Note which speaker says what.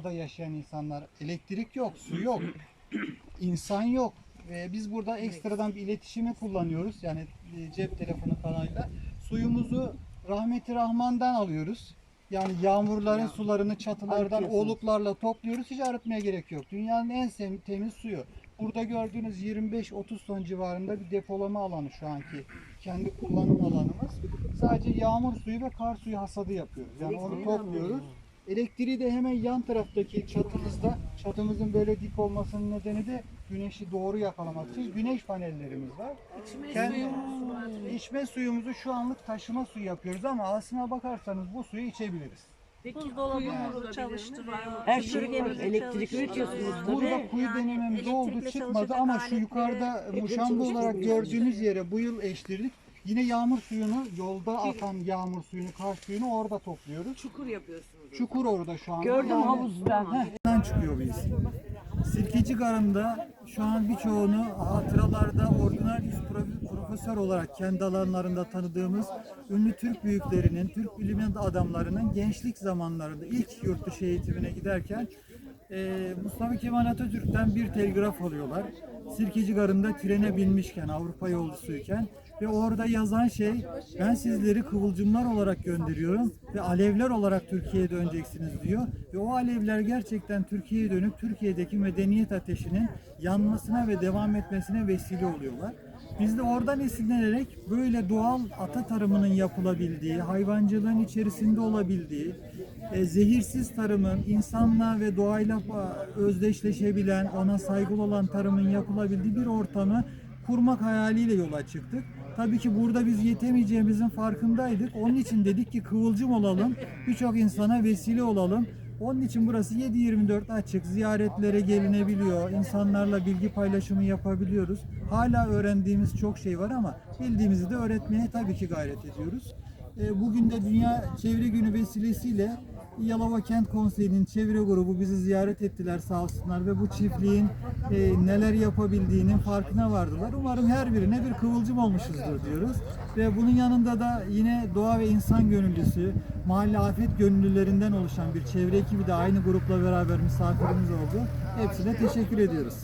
Speaker 1: kasabada yaşayan insanlar. Elektrik yok, su yok, insan yok. Ve biz burada ekstradan bir iletişimi kullanıyoruz. Yani e, cep telefonu kanalıyla. Suyumuzu rahmeti rahmandan alıyoruz. Yani yağmurların sularını çatılardan, oluklarla topluyoruz. Hiç arıtmaya gerek yok. Dünyanın en temiz suyu. Burada gördüğünüz 25-30 ton civarında bir depolama alanı şu anki kendi kullanım alanımız. Sadece yağmur suyu ve kar suyu hasadı yapıyoruz. Yani onu topluyoruz. Elektriği de hemen yan taraftaki çatımızda. Çatımızın böyle dik olmasının nedeni de güneşi doğru yakalamak için güneş panellerimiz var. Kendi içme suyumuzu şu anlık taşıma suyu yapıyoruz ama aslına bakarsanız bu suyu içebiliriz.
Speaker 2: Buzdolabı çalıştırıyor.
Speaker 3: Her şey Elektrik üretiyorsunuz
Speaker 1: Burada
Speaker 3: tabii.
Speaker 1: kuyu
Speaker 2: Yani
Speaker 1: denememiz oldu çıkmadı ama şu yukarıda muşamba olarak gördüğünüz yere bu yıl eştirdik. Yine yağmur suyunu, yolda akan yağmur suyunu, kar suyunu orada topluyoruz.
Speaker 4: Çukur yapıyorsunuz.
Speaker 1: Çukur orada şu an.
Speaker 3: Gördüm havuzdan.
Speaker 1: Heh, çıkıyor isim. Sirkeci Garı'nda şu an birçoğunu hatıralarda prof- profesör olarak kendi alanlarında tanıdığımız ünlü Türk büyüklerinin, Türk bilim adamlarının gençlik zamanlarında ilk yurt dışı eğitimine giderken eee, Mustafa Kemal Atatürk'ten bir telgraf alıyorlar. Sirkeci Garı'nda trene binmişken, Avrupa yolcusuyken ve orada yazan şey ben sizleri kıvılcımlar olarak gönderiyorum ve alevler olarak Türkiye'ye döneceksiniz diyor. Ve o alevler gerçekten Türkiye'ye dönüp Türkiye'deki medeniyet ateşinin yanmasına ve devam etmesine vesile oluyorlar. Biz de oradan esinlenerek böyle doğal ata tarımının yapılabildiği, hayvancılığın içerisinde olabildiği, e, zehirsiz tarımın, insanla ve doğayla e, özdeşleşebilen, ona saygılı olan tarımın yapılabildiği bir ortamı kurmak hayaliyle yola çıktık. Tabii ki burada biz yetemeyeceğimizin farkındaydık. Onun için dedik ki kıvılcım olalım, birçok insana vesile olalım. Onun için burası 7-24 açık, ziyaretlere gelinebiliyor, insanlarla bilgi paylaşımı yapabiliyoruz. Hala öğrendiğimiz çok şey var ama bildiğimizi de öğretmeye tabii ki gayret ediyoruz. E, Bugün de Dünya Çevre Günü vesilesiyle Yalova Kent Konseyi'nin çevre grubu bizi ziyaret ettiler sağ olsunlar ve bu çiftliğin e, neler yapabildiğinin farkına vardılar. Umarım her birine bir kıvılcım olmuşuzdur diyoruz. Ve bunun yanında da yine doğa ve insan gönüllüsü, mahalle afet gönüllülerinden oluşan bir çevre ekibi de aynı grupla beraber misafirimiz oldu. Hepsine teşekkür ediyoruz.